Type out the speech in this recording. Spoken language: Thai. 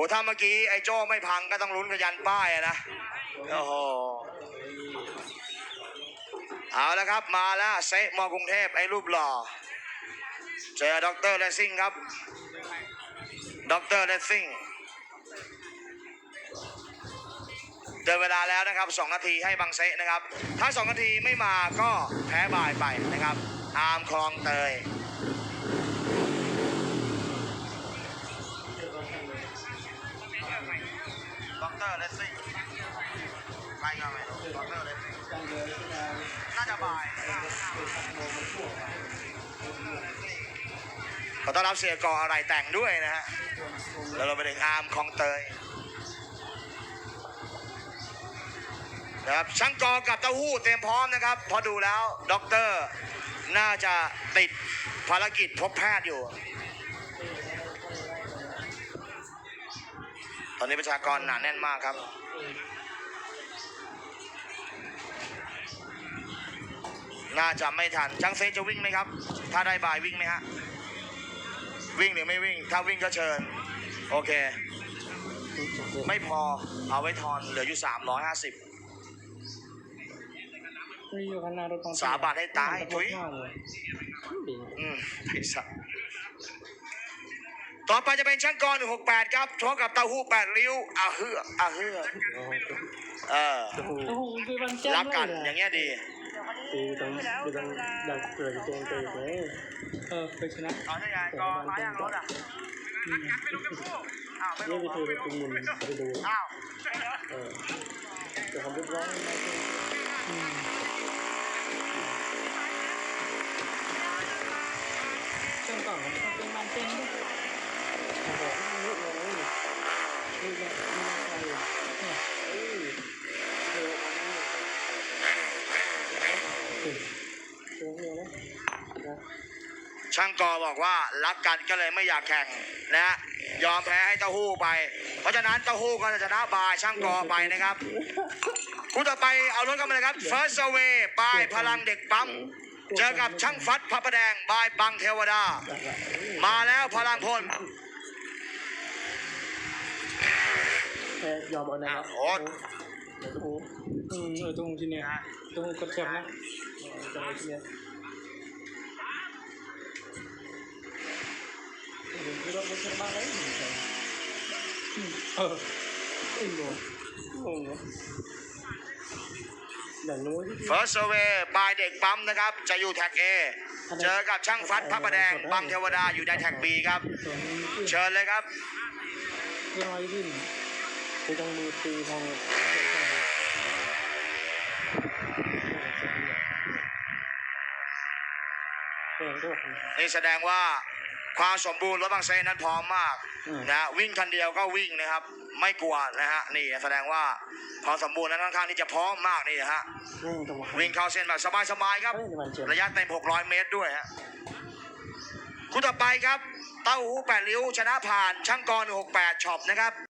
อ้ถ้าเมื่อกี้ไอ้โจ้ไม่พังก็ต้องลุ้นกับยันป้ายอะนะโอ้โหเอาแล้วครับมาแล้วเซะมอกรุงเทพไอ้รูปหล่อเจอด็อกเตอร์เลสซิ่งครับด็อกเตอร์เลสซิ่งเดินเวลาแล้วนะครับ 2 นาทีให้บังเซะนะครับ ถ้า 2 นาทีไม่มาก็แพ้บายไปนะครับ อาร์มคลองเตย ด็อกเตอร์เลสซิ่งใครก็ไม่รู้ด็อกเตอร์เลสซิ่น่าจะบ่ายขอต้อนรับเสียกออะไรแต่งด้วยนะฮะแล้วเราไปถึงอาร์มคลองเตยนะครับช่างกอกับเต้าหู้เตรียมพร้อมนะครับ พอดูแล้วด็อกเตอร์น่าจะติดภารกิจพบแพทย์อยู่ ตอนนี้ประชากรหนาแน่นมากครับ น่าจะไม่ทันช่างเซจะวิ่งไหมครับ ถ้าได้บายวิ่งไหมฮะ วิ่งหรือไม่วิ่ง ถ้าวิ่งก็เชิญ โอเค ไม่พอ เอาไว้ทอนเหลืออยู่350ไม่อยู่ข้างหน้ารถของสาบานให้ตายทุยมากเลยดีอืมไอ้สัส ต่อไปจะเป็นช่างกร168 ครับชกกับเต้าหู้8ริ้วอาเฮืออาเฮือเออโอ้โหคือมันแจ้งรักกันเลอย่างเงี้ยดีคือต้องคือต้องอยากเกิดเกมเตยเลยเออเคยชนะตอนนี้ไงก็ร้ายยางรถอะอืมอ้าวไม่นี่รู้ไปเทไปตุ้มมุนไปดูอ้าวเออแต่ผมเรียบร้อยนะอืมเครื่องก่อนมันต้องเป็นมันเป็นด้วยโอ้โหลุกเลยลุกเลยลุกเลยเนี่ยเอ้ยเดี๋ยวเฮ้ยเดี๋ยวเดี๋ยวนะนะ ช่างกอบอกว่ารักกันก็เลยไม่อยากแข่งนะฮะยอมแพ้ให้เต้าหู้ไป เพราะฉะนั้นเต้าหู้ก็จะชนะบายช่างกอไปนะครับคู่ต่อไปเอารถกันมาเลยครับ First Away บายพลังเด็กปั๊มเจอกับช่างฟัดพระประแดงบายปังเทวดา มาแล้วพลังพลแค่ยอมเอานะครับโอ๊ตเดี๋ยวตู้อืมเออตู้ที่เนี่ยตู้กระเทียมนะเออจะเอาที่เนี่ ดี๋ยวคือรถรถเทียมบ้านเลยอืมเออไอ้โง่งงวะอย่างนู้นที่ First Away บายเด็กปั๊มนะครับ จะอยู่แท็ก A เจอกับช่างฟัดพระประแดงบังเทวดาอยู่ในแท็ก B ครับตรงนี้ที่เชิญเลยครับเรื่องอะไรขึ้นกูต้องมือตีทองเออก็ นี่แสดงว่า ความสมบูรณ์รถบางเซนนั้นพร้อมมากอืมนะฮะวิ่งคันเดียวก็วิ่งนะครับ ไม่กลัวนะฮะนี่แสดงว่าความสมบูรณ์นั้นค่อนข้างที่จะพร้อมมากนี่นะฮะเร่งตัววิ่งเข้าเส้นแบบสบายๆครับเฮ้ยมันเจ็บระยะเต็ม 600 เมตรด้วยฮะคู่ต่อไปครับ เต้าหู้แปดริ้วชนะผ่านช่างกร168ช็อปนะครับ